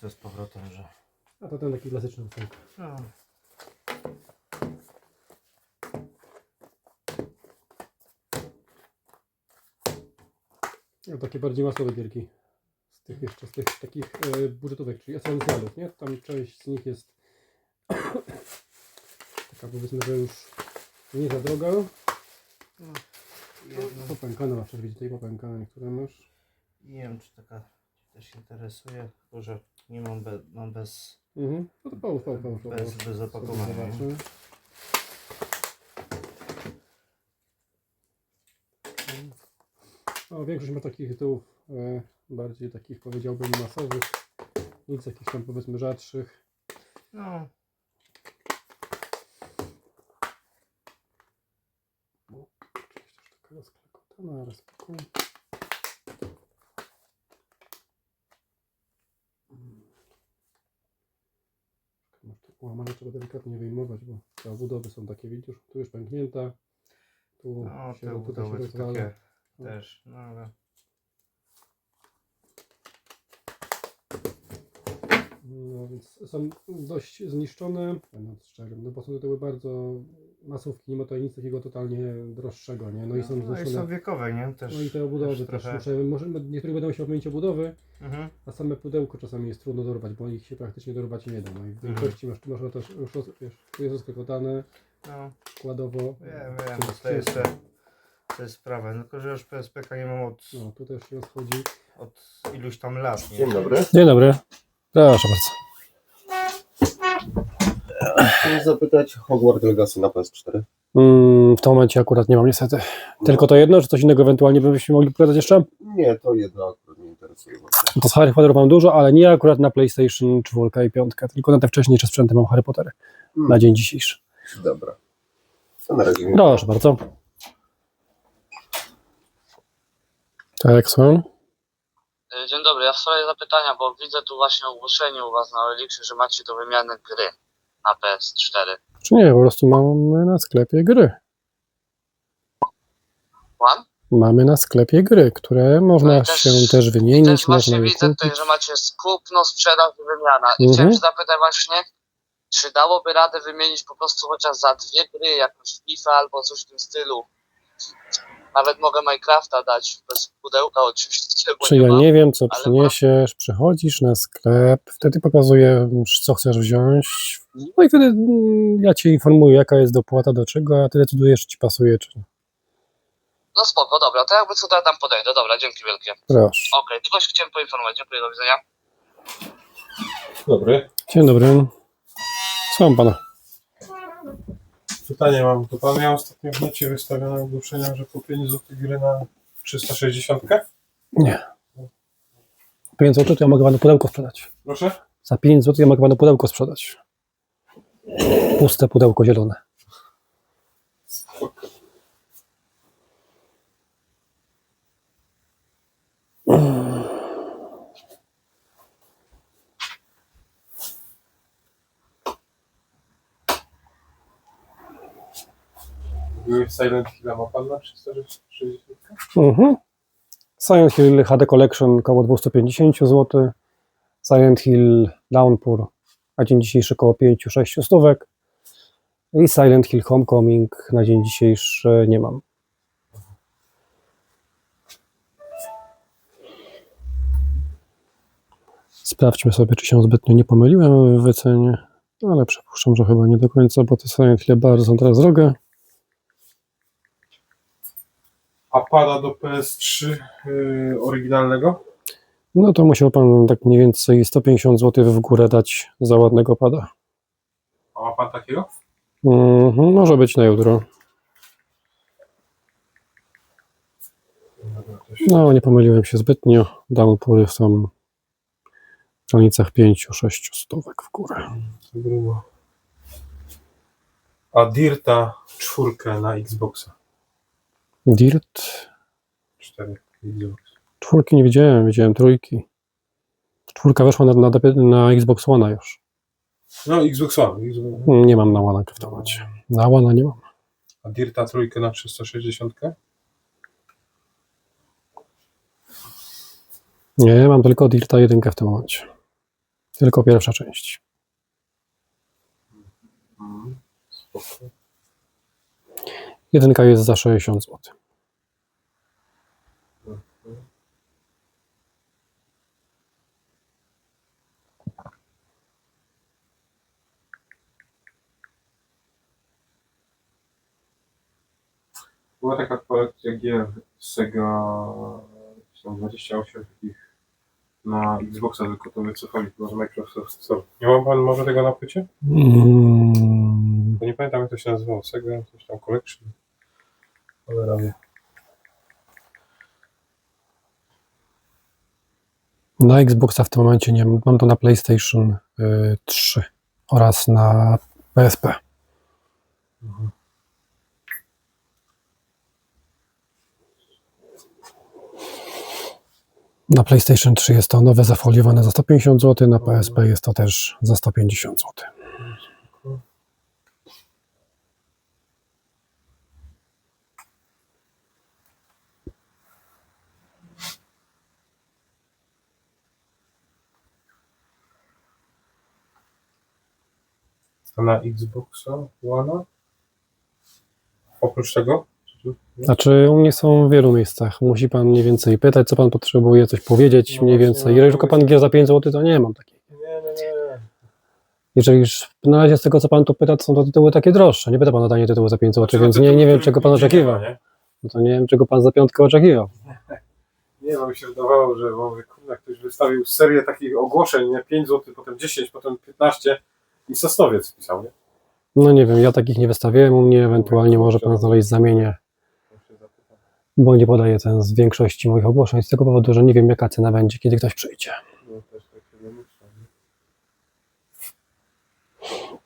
to z powrotem, że... A to ten taki klasyczny ósemka. No. No, takie bardziej masowe gierki. Z tych jeszcze, z tych takich e, budżetowych, czyli esencjalów, nie? Tam część z nich jest taka powiedzmy, że już nie za droga. no. Jedno, Popękane masz, widzę tutaj popękane niektóre masz. nie wiem, czy taka też interesuje, tylko że nie mam, be, mam bez, Mhm. No to połóż, połóż, połóż. bez, bez zobaczę. No, większość ma takich tytułów e, bardziej takich powiedziałbym masowych. Nic jakichś tam powiedzmy rzadszych. No, Oczywiście też taka rozklekotana, ale spoko. Mm. Łamane, trzeba delikatnie wyjmować, bo te obudowy są takie, widzisz, tu już pęknięta. Tu no się, te tutaj się rozwala. takie No. też, no ale... No więc są dość zniszczone, będąc szczerym, no bo są to były bardzo masówki, nie ma tutaj nic takiego totalnie droższego, nie? No i są no, i zniszczone. są wiekowe, nie? Też, No i te obudowy też, trochę... muszę, może niektóre będą się wymienić obudowy, Mhm. a same pudełko czasami jest trudno dorwać, bo ich się praktycznie dorwać nie da. No i w Mhm. większości masz, tu masz też już wiesz, tu jest rozklekotane No, składowo. wiem, wiem, To jest to jest, ciężko. to jest sprawa, no, tylko że już PSPK nie mam od, No tu też się rozchodzi. od iluś tam lat, nie? Dzień dobry. Dzień dobry. Proszę bardzo. Chciałem zapytać Hogwarts Legacy na PS4. Mm, w tym momencie akurat nie mam niestety. Tylko to jedno, czy coś innego ewentualnie byśmy mogli pokazać jeszcze? Nie, to jedno akurat mnie interesuje. To z Harry Potterów mam dużo, ale nie akurat na PlayStation 4 i 5, tylko na te wcześniejsze sprzęty mam Harry Pottery Hmm, na dzień dzisiejszy. Dobra. To na razie. Proszę bardzo. Tak, słucham. E, Dzień dobry, ja w sprawie zapytania, bo widzę tu właśnie ogłoszenie u Was na Elixie, że macie do wymiany gry na PS4. Czy nie, po prostu mamy na sklepie gry. Mam? Mamy na sklepie gry, które można No i też- się też wymienić, Też można właśnie je widzę tutaj, że macie kupno, sprzedaż i wymiana. I Mhm. chciałem się zapytać właśnie, czy dałoby radę wymienić po prostu chociaż za dwie gry, jakąś FIFA albo coś w tym stylu. Nawet mogę Minecrafta dać bez pudełka oczywiście, Czy ja nie wiem, co ale przyniesiesz, przychodzisz na sklep, wtedy pokazujesz, co chcesz wziąć, no i wtedy mm, ja Cię informuję, jaka jest dopłata do czego, a Ty decydujesz, czy Ci pasuje, czy nie. No spoko, dobra, to jakby ja tam podejdę. Dobra, dzięki wielkie. Proszę. Okej, tylko się chciałem poinformować. Dziękuję, do widzenia. Dobry. Dzień dobry. Słucham Pana. Pytanie mam do Pana. Ja ostatnio w necie wystawione ogłoszenia, że po 5 zł gry na 360. Nie. 5 zł ja mogę Panu pudełko sprzedać. Proszę? Za 5 zł ja mogę Panu pudełko sprzedać. Puste pudełko zielone. Silent Hill ma Pan na 360? Mhm. Silent Hill HD Collection około 250 zł. Silent Hill Downpour na dzień dzisiejszy około 5-6 stówek. I Silent Hill Homecoming na dzień dzisiejszy nie mam. Sprawdźmy sobie, czy się zbytnio nie pomyliłem w wycenie. Ale przypuszczam, że chyba nie do końca, bo te Silent Hill bardzo są teraz drogie. A pada do PS3 yy, oryginalnego? No to musiał pan tak mniej więcej 150 zł w górę dać za ładnego pada. A ma Pan takiego? Mhm, może być na jutro. No, nie pomyliłem się zbytnio. Downpory są w granicach 5-6 stówek w górę. grubo. A Dirta czwórkę na Xboxa. Dirt. 4 Xbox. Czwórki nie widziałem, widziałem trójki. Czwórka weszła na, na, na Xbox One już. No Xbox One. Xbox. Nie mam na One w tym momencie. Na One nie mam. A Dirta trójkę na 360? Nie, mam tylko Dirta 1 w tym momencie. Tylko pierwsza część. Mhm. Spoko. Jedynka jest za 60 zł. Była taka kolekcja gier Sega tam 28 takich na Xboxa, tylko to wycofali chyba z Microsoft Store. Nie ma pan może tego na płycie? Mm, Bo nie pamiętam jak to się nazywało. Sega, coś tam Collection. Cholera wie. na Xboxa w tym momencie nie mam. Mam to na PlayStation y, 3 oraz na PSP. Na PlayStation 3 jest to nowe zafoliowane za 150 zł, na PSP jest to też za 150 zł. Na Xboxa One? Oprócz tego? Znaczy, u mnie są w wielu miejscach. Musi pan mniej więcej pytać, co pan potrzebuje, coś powiedzieć No mniej właśnie, więcej. no Jeżeli szuka pan gier za 5 zł, to nie mam takiej. Nie, nie, nie. Jeżeli już na razie z tego, co pan tu pyta, to są to tytuły takie droższe. Nie pyta pan o danie tytułu za 5 zł, Znaczy, więc nie, nie wiem, czego pan oczekiwał. nie? No to nie wiem, czego pan za piątkę oczekiwał. Nie, bo mi się wydawało, że bo, mówię, kurde, ktoś wystawił serię takich ogłoszeń, nie? 5 zł, potem 10, potem 15 i Sosnowiec pisał, nie? No nie wiem, ja takich nie wystawiłem. U mnie ewentualnie może pan znaleźć zamienię, bo nie podaję ten z większości moich ogłoszeń z tego powodu, że nie wiem, jaka cena będzie, kiedy ktoś przyjdzie. No tak?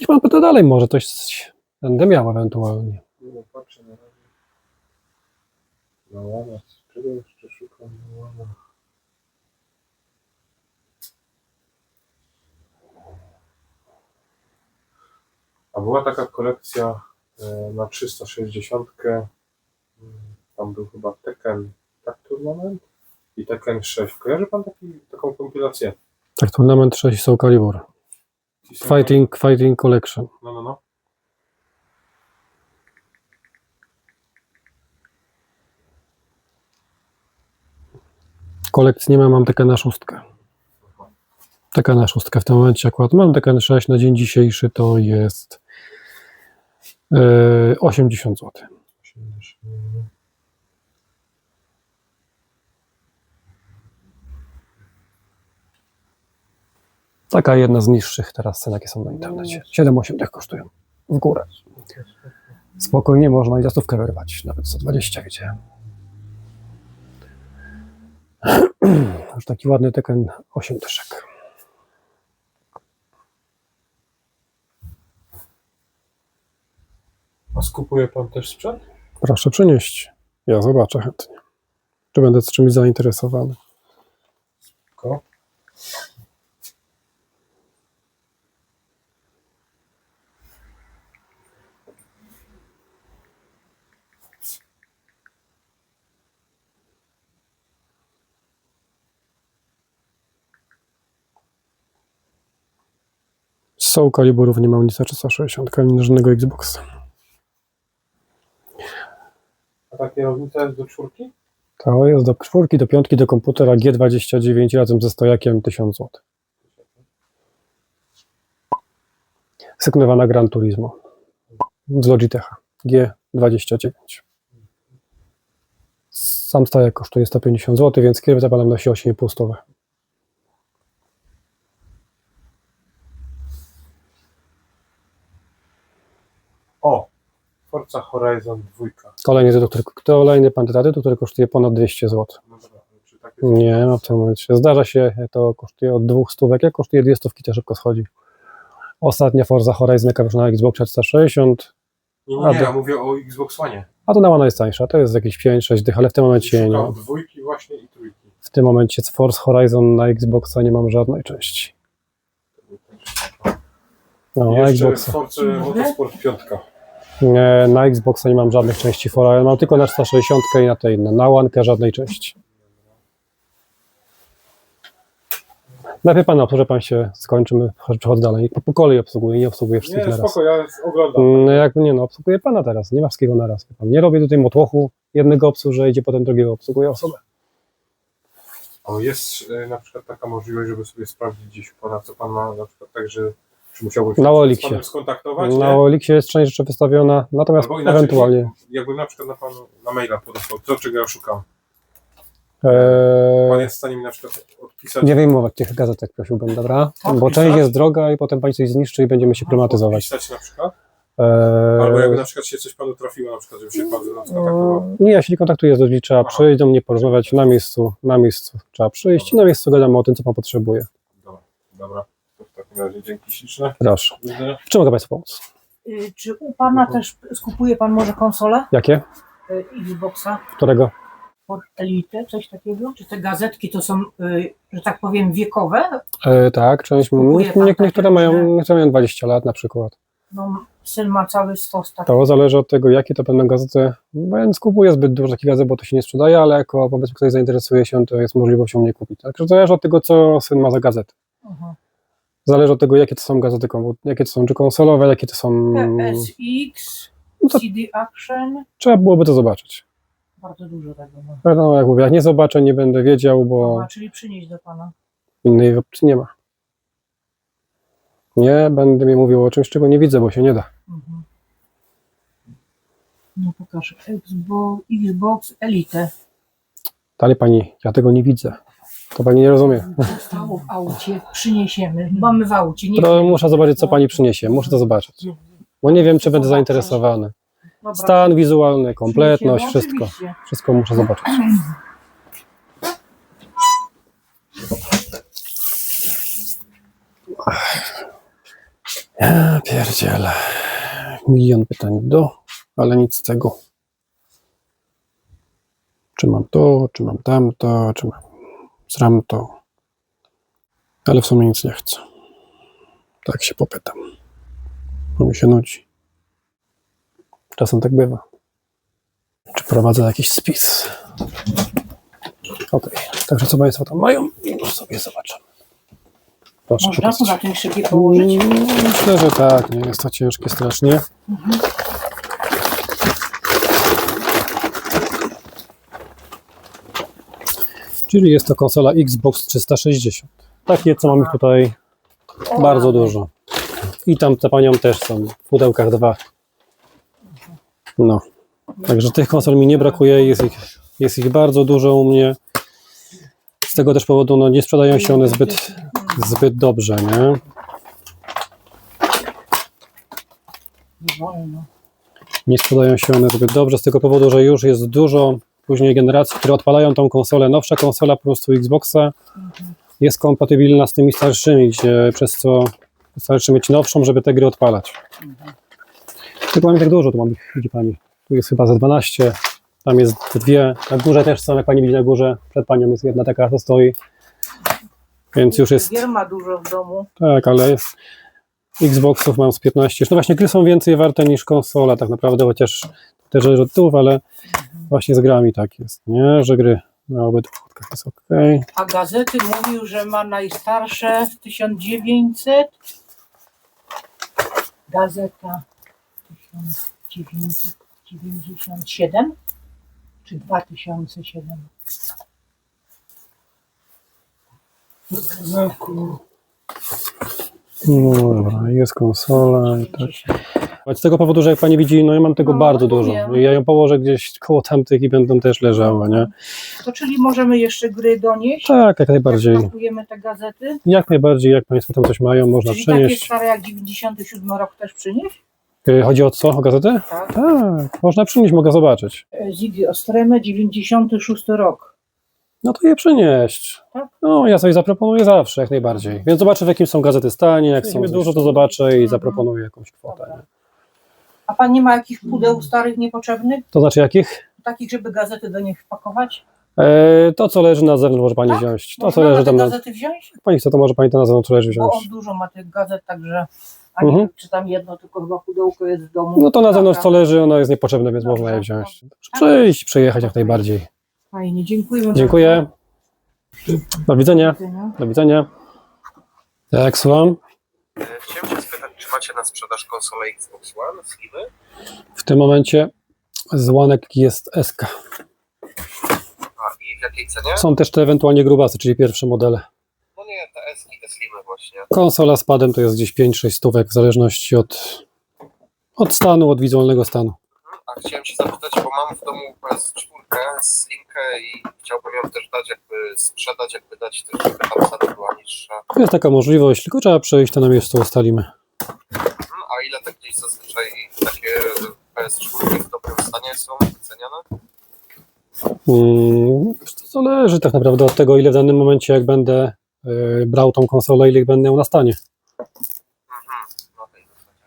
Niech pan pyta dalej, może coś będę miał ewentualnie. No patrzę na razie. Łamach, czego jeszcze szukam łamach? A była taka kolekcja e, na 360. mm, Tam był chyba Tekken tak Tournament i Tekken 6. Kojarzy pan taki, taką kompilację? Tak, Tournament 6 Soul Calibur. Fighting, Fighting Collection. No, no, no. Kolekcji nie mam, mam TK na szóstkę. TK na szóstkę w tym momencie akurat mam. Na 6 na dzień dzisiejszy to jest 80 zł. 80. Taka jedna z niższych teraz cen, jakie są na internecie. 7-8 tych kosztują. W górę. Spokojnie można i za stówkę wyrwać. Nawet 120 widziałem. Już taki ładny Tekken 8 dyszek. A skupuje pan też sprzęt? Proszę przynieść. Ja zobaczę chętnie. Czy będę z czymś zainteresowany. Ko? Z Soul Caliburów nie mam nic na 360, ani żadnego Xboxa. A ta kierownica jest do czwórki? To jest do czwórki, do piątki, do komputera G29 razem ze stojakiem 1000 zł. Sygnowana Gran Turismo z Logitecha G29. Sam stojak kosztuje 150 zł, więc kierowca panem nosi 8,5 stówy. O! Forza Horizon 2. Kolejny tytuł, który, kolejny tytuł, który kosztuje ponad 200 zł. No dobra, czy takie Nie, no w tym momencie zdarza się, to kosztuje od dwóch stówek, jak kosztuje dwie stówki, to szybko schodzi. Ostatnia Forza Horizon, jaka wyszła na Xbox 360, Nie, A, nie, do- ja mówię o Xbox One. a to na One jest tańsza, to jest jakieś 5-6 dych, ale w tym momencie nie. Dwójki właśnie i trójki. W tym momencie z Forza Horizon na Xboxa nie mam żadnej części. No, Jeszcze Xboxa. Forza Motorsport 5. Nie, na Xboxa nie mam żadnych części Forza, mam tylko na 360 i na te inne. Na One żadnej części. Najpierw pan obsłuży, pan się skończy, my przechodzę dalej. Po, po kolei obsługuję, nie obsługuję wszystkich Nie, na raz. spoko, ja oglądam. Mm, Jak nie no, obsługuję pana teraz, nie ma wszystkiego na raz. wie Pan. Nie robię tutaj motłochu, jednego obsłużę, idzie potem drugiego obsługuję osobę. O, jest y, na przykład taka możliwość, żeby sobie sprawdzić gdzieś u pana, co pan ma, na przykład tak, że czy musiałbym się Na z Oliksie. panem skontaktować, Na nie? Oliksie jest część rzeczy wystawiona, natomiast Albo inaczej, ewentualnie. Jakbym na przykład na panu na maila podesłał, to czego ja szukam. Pan E, jest w stanie mi na przykład odpisać. nie wyjmować tych gazetek prosiłbym, dobra? Bo część jest droga i potem pani coś zniszczy i będziemy się prymatyzować. Odpisać na przykład? E, Albo jakby na przykład się coś panu trafiło, na przykład, żeby się pan ze mną skontaktował. Nie, ja się nie kontaktuję z ludźmi, trzeba Aha. przyjść do mnie, porozmawiać na miejscu, na miejscu. Trzeba przyjść i na miejscu gadamy o tym, co pan potrzebuje. Dobra, dobra. Takim razie dzięki śliczne. Proszę. Czym mogę Państwu pomóc? Y, Czy u Pana też skupuje Pan może konsolę Jakie? y, Xboxa Którego? pod Elite, coś takiego? Czy te gazetki to są, y, że tak powiem, wiekowe? E, tak, część. Kupuje Nie, pan nie, takie niektóre, mają, różne? niektóre mają 20 lat na przykład. No, syn ma cały stos takich. To zależy od tego, jakie to będą gazety. Bo ja nie skupuję zbyt dużo takich gazet, bo to się nie sprzedaje, ale jako powiedzmy ktoś zainteresuje się, to jest możliwość u mnie kupić. Także zależy od tego, co syn ma za gazety. Aha. Zależy od tego, jakie to są gazety, kompu- jakie to są, czy konsolowe, jakie to są. PSX, No to- CD Action, Trzeba byłoby to zobaczyć. bardzo dużo tego ma. No, jak mówię, jak nie zobaczę, nie będę wiedział, bo A, czyli przynieść do Pana. innej opcji nie ma. Nie będę mi mówił o czymś, czego nie widzę, bo się nie da. Mhm. No pokażę. Xbox, Xbox Elite. Ale pani, ja tego nie widzę. To pani nie rozumie. Zostało w aucie, przyniesiemy. Mamy w aucie. Nie To muszę zobaczyć, co pani przyniesie. Muszę to zobaczyć. Bo nie wiem, czy będę zainteresowany. Dobra. Stan wizualny, kompletność, Przyniesiemy? wszystko. Oczywiście. Wszystko muszę zobaczyć. Ja pierdzielę. Milion pytań do, ale nic z tego. Czy mam to, czy mam tamto, czy mam zram to. Ale w sumie nic nie chcę. Tak się popytam. Bo mi się nudzi. Czasem tak bywa. Czy prowadzę jakiś spis? Okej, także co Państwo tam mają? Już sobie zobaczymy. Proszę Można tu na szybie położyć? Mm, Myślę, że tak, nie jest to ciężkie strasznie. Czyli jest to konsola Xbox 360. Takie, co mam ich tutaj bardzo dużo. I tam za panią też są w pudełkach dwa. No. Także tych konsol mi nie brakuje, jest ich, jest ich bardzo dużo u mnie. Z tego też powodu no, nie sprzedają się one zbyt, zbyt dobrze, nie? Nie sprzedają się one zbyt dobrze z tego powodu, że już jest dużo później generacji, które odpalają tą konsolę. Nowsza konsola po prostu Xboxa jest kompatybilna z tymi starszymi, gdzie przez co wystarczy mieć nowszą, żeby te gry odpalać. Tylko mam tak dużo, tu mam widzi Pani. Tu jest chyba ze 12, tam jest dwie, na górze też są, jak Pani widzi na górze, przed Panią jest jedna taka, co stoi. Więc już jest, Gier ma dużo w domu. tak, ale jest Xboxów mam z 15. No właśnie gry są więcej warte niż konsola tak naprawdę, chociaż też tyłów, ale właśnie z grami tak jest, nie? Że gry na obydwu płytkach jest ok. A gazety mówił, że ma najstarsze z 1900. Gazeta 1997 czy 2007? No dobra, jest konsola i tak. Z tego powodu, że jak pani widzi, no ja mam tego No, bardzo rozumiem. dużo. Ja ją położę gdzieś koło tamtych i będą też leżały, nie? To czyli możemy jeszcze gry donieść? Tak, jak najbardziej. Jak kupujemy te gazety? Jak najbardziej, jak państwo tam coś mają, można czyli takie przynieść. stare jak 97 rok też przynieść? Y, Chodzi o co? O gazetę? Tak. Tak, można przynieść, mogę zobaczyć. E, Ziggy Ostreme 96 rok. No to je przynieść. Tak. No, ja coś zaproponuję zawsze, jak najbardziej. Więc zobaczę, w jakim są gazety stanie, jak są dużo, to zobaczę i Mhm. zaproponuję jakąś kwotę. Dobra. Nie? A pan nie ma jakichś pudeł starych niepotrzebnych? To znaczy jakich? Takich, żeby gazety do nich wpakować? E, to, co leży na zewnątrz, może pani Tak? wziąć. To, co Można leży te tam na... gazety wziąć? Jak pani chce, to może pani to na zewnątrz leży Bo wziąć. on dużo ma tych gazet, także a nie Mhm. wiem, czy tam jedno, tylko chyba pudełko jest w domu. No to na zewnątrz, co Dobra. leży, ono jest niepotrzebne, więc Dobra, można je wziąć. Przyjść, przyjechać jak najbardziej. Fajnie, dziękuję. Dziękuję. Do widzenia. Do widzenia. Tak, słucham. E, Chciałem się macie na sprzedaż konsolę Xbox One, Slimy? W tym momencie z łanek jest SK. A i w jakiej cenie? Są też te ewentualnie grubasy, czyli pierwsze modele. No nie, te Eski, te Slimy właśnie. Konsola z padem to jest gdzieś 5-6 stówek, w zależności od, od stanu, od wizualnego stanu. A chciałem się zapytać, bo mam w domu PS4, Slimkę i chciałbym ją też dać, jakby sprzedać, jakby dać też, żeby tam cena była niższa. Jest taka możliwość, tylko trzeba przejść, to na miejscu ustalimy. Mhm, A ile tak gdzieś zazwyczaj takie PS4 w dobrym stanie są wyceniane? Mm, to zależy tak naprawdę od tego, ile w danym momencie, jak będę y, brał tą konsolę, ile będę ją na stanie. Mhm, na tej zasadzie.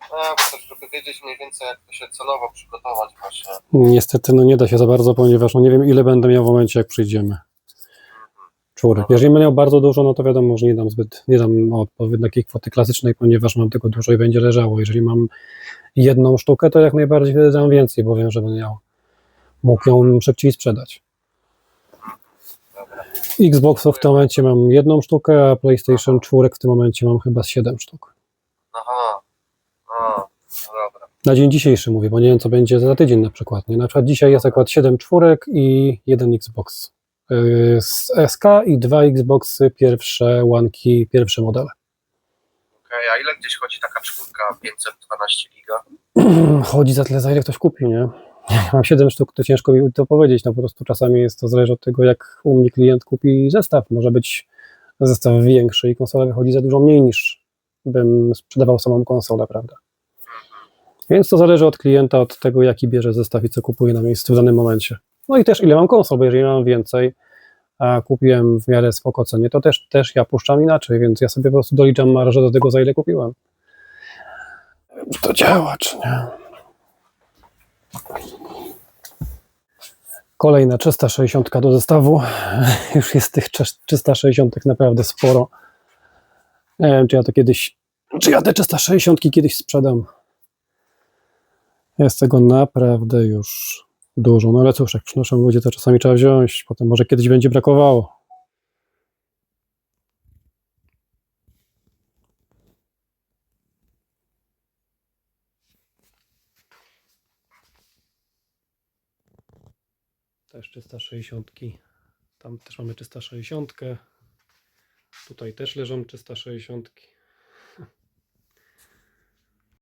A, bo też, żeby wiedzieć mniej więcej, jak to się cenowo przygotować właśnie. Niestety no nie da się za bardzo, ponieważ no nie wiem, ile będę miał w momencie, jak przyjdziemy. Czwórek. Jeżeli będę miał bardzo dużo, no to wiadomo, że nie dam zbyt, nie dam odpowiedniej kwoty klasycznej, ponieważ mam tego dużo i będzie leżało. Jeżeli mam jedną sztukę, to jak najbardziej wtedy dam więcej, bo wiem, że będę miał, mógł ją szybciej sprzedać. Xboxów w tym momencie mam jedną sztukę, a PlayStation 4 w tym momencie mam chyba 7 sztuk. Aha, a, no dobra. Na dzień dzisiejszy mówię, bo nie wiem, co będzie za tydzień na przykład. Nie? Na przykład dzisiaj jest akurat 7 czwórek i jeden Xbox z SK i dwa Xboxy, pierwsze łanki, pierwsze modele. Okej, a ile gdzieś chodzi taka czwórka 512 giga? Chodzi za tyle, za ile ktoś kupi, nie? Jak mam 7 sztuk, to ciężko mi to powiedzieć, no po prostu czasami jest to zależy od tego, jak u mnie klient kupi zestaw. Może być zestaw większy i konsola wychodzi za dużo mniej niż bym sprzedawał samą konsolę, prawda? Więc to zależy od klienta, od tego, jaki bierze zestaw i co kupuje na miejscu w danym momencie. No i też ile mam konsol, bo jeżeli mam więcej, a kupiłem w miarę spoko cenie, to też, też ja puszczam inaczej, więc ja sobie po prostu doliczam marżę do tego, za ile kupiłem. To działa, czy nie. Kolejna 360 do zestawu. Już jest tych 360 naprawdę sporo. Nie wiem, czy ja to kiedyś, czy ja te 360 kiedyś sprzedam. Jest tego naprawdę już dużo. No ale cóż, jak przynoszą ludzie, to czasami trzeba wziąć. Potem może kiedyś będzie brakowało. Też 360. Tam też mamy 360. Tutaj też leżą 360.